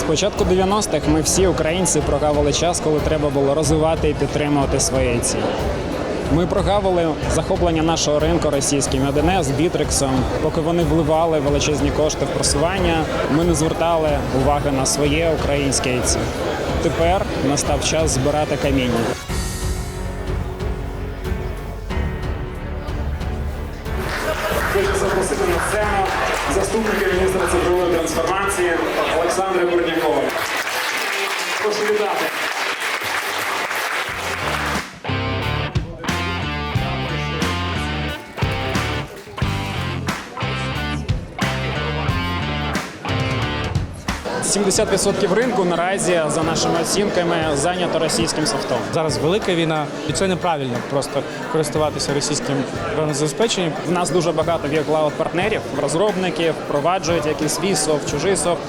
З початку 90-х ми всі українці прогавили час, коли треба було розвивати і підтримувати свої ці. Ми прогавили захоплення нашого ринку російським 1С, Бітриксом. Поки вони вливали величезні кошти в просування, ми не звертали уваги на своє українське яйце. Тепер настав час збирати каміння. Хочу запросити на сцену заступника міністра цифрової трансформації Олександра Бурнякова. Прошу вітати. «70% ринку наразі, за нашими оцінками, зайнято російським софтом. Зараз велика війна, і це неправильно просто користуватися російським забезпеченням. В нас дуже багато vCloud партнерів, розробників, впроваджують якийсь свій софт, чужий софт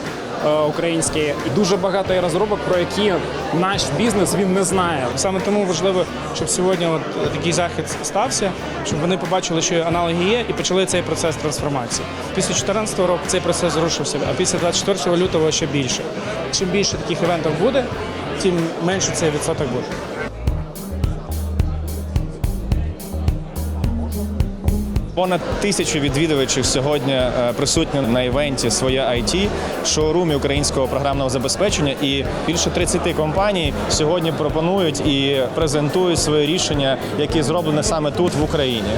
е, український. І дуже багато є розробок, про які наш бізнес він не знає. Саме тому важливо, щоб сьогодні от такий захід стався, щоб вони побачили, що аналоги є, і почали цей процес трансформації. Після 2014 року цей процес зрушився, а після 24 лютого ще більше. Чим більше таких івентів буде, тим менше цей відсоток буде. Понад тисячу відвідувачів сьогодні е, присутні на івенті своє IT, шоурумі українського програмного забезпечення, і більше 30 компаній сьогодні пропонують і презентують свої рішення, які зроблені саме тут в Україні.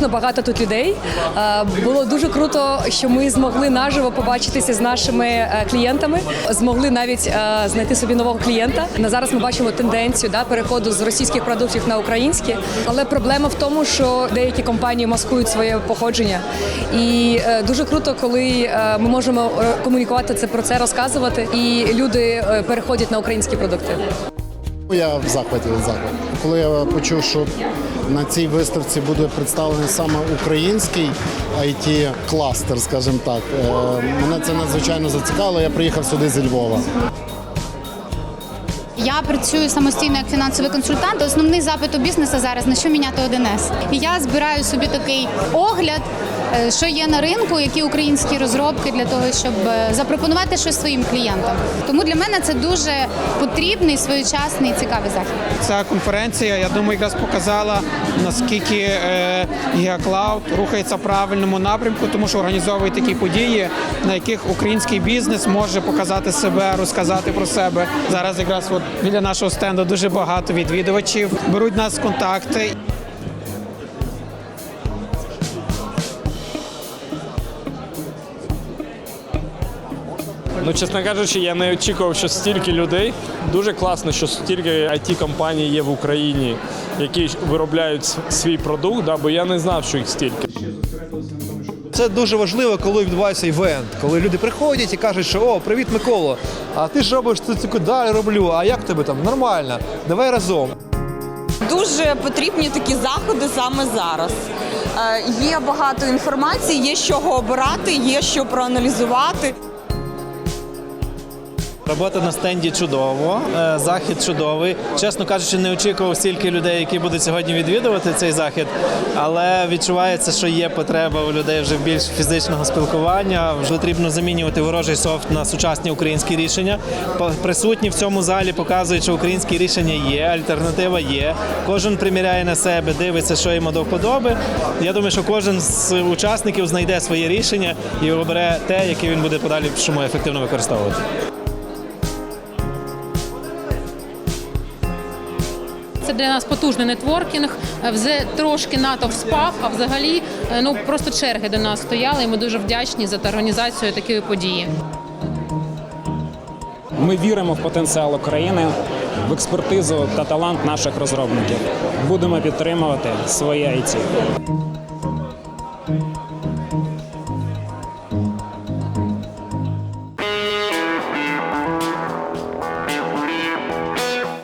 Дійсно багато тут людей. Е, Було дуже круто, що ми змогли наживо побачитися з нашими е, клієнтами. Змогли навіть е, знайти собі нового клієнта. На зараз ми бачимо тенденцію да, переходу з російських продуктів на українські. Але проблема в тому, що деякі компанії маскують своє походження. І дуже круто, коли ми можемо комунікувати це про це, розказувати, і люди переходять на українські продукти. Я в захваті від захвату. Коли я почув, що на цій виставці буде представлений саме український it кластер скажімо так, е, мене це надзвичайно зацікавило. Я приїхав сюди зі Львова. Я працюю самостійно як фінансовий консультант. Основний запит у бізнесу зараз на що міняти 1С. І я збираю собі такий огляд, що є на ринку, які українські розробки для того, щоб е, запропонувати щось своїм клієнтам. Тому для мене це дуже потрібний, своєчасний, цікавий захід. Ця конференція, я думаю, якраз показала наскільки е, Геоклауд рухається в правильному напрямку, тому що організовує такі події, на яких український бізнес може показати себе, розказати про себе. Зараз якраз от біля нашого стенду дуже багато відвідувачів беруть нас контакти. Ну, чесно кажучи, я не очікував, що стільки людей. Дуже класно, що стільки it компаній є в Україні, які виробляють свій продукт, да, бо я не знав, що їх стільки. Це дуже важливо, коли відбувається івент, коли люди приходять і кажуть, що о, привіт, Микола. А ти ж робиш це таке, далі роблю. А як тебе там? Нормально, давай разом. Дуже потрібні такі заходи саме зараз. Е, Є багато інформації, є з чого обирати, є що проаналізувати. Робота на стенді чудово, е, захід чудовий. Чесно кажучи, не очікував стільки людей, які будуть сьогодні відвідувати цей захід, але відчувається, що є потреба у людей вже більш фізичного спілкування. Вже потрібно замінювати ворожий софт на сучасні українські рішення. Присутні в цьому залі показують, що українські рішення є, альтернатива є. Кожен приміряє на себе, дивиться, що йому до вподоби. Я думаю, що кожен з учасників знайде своє рішення і обере те, яке він буде подалі подальшому ефективно використовувати. Це для нас потужний нетворкінг. Вже трошки натовп спав, а взагалі е, ну просто черги до нас стояли. І ми дуже вдячні за організацію такої події. Ми віримо в потенціал України, в експертизу та талант наших розробників. Будемо підтримувати своє IT.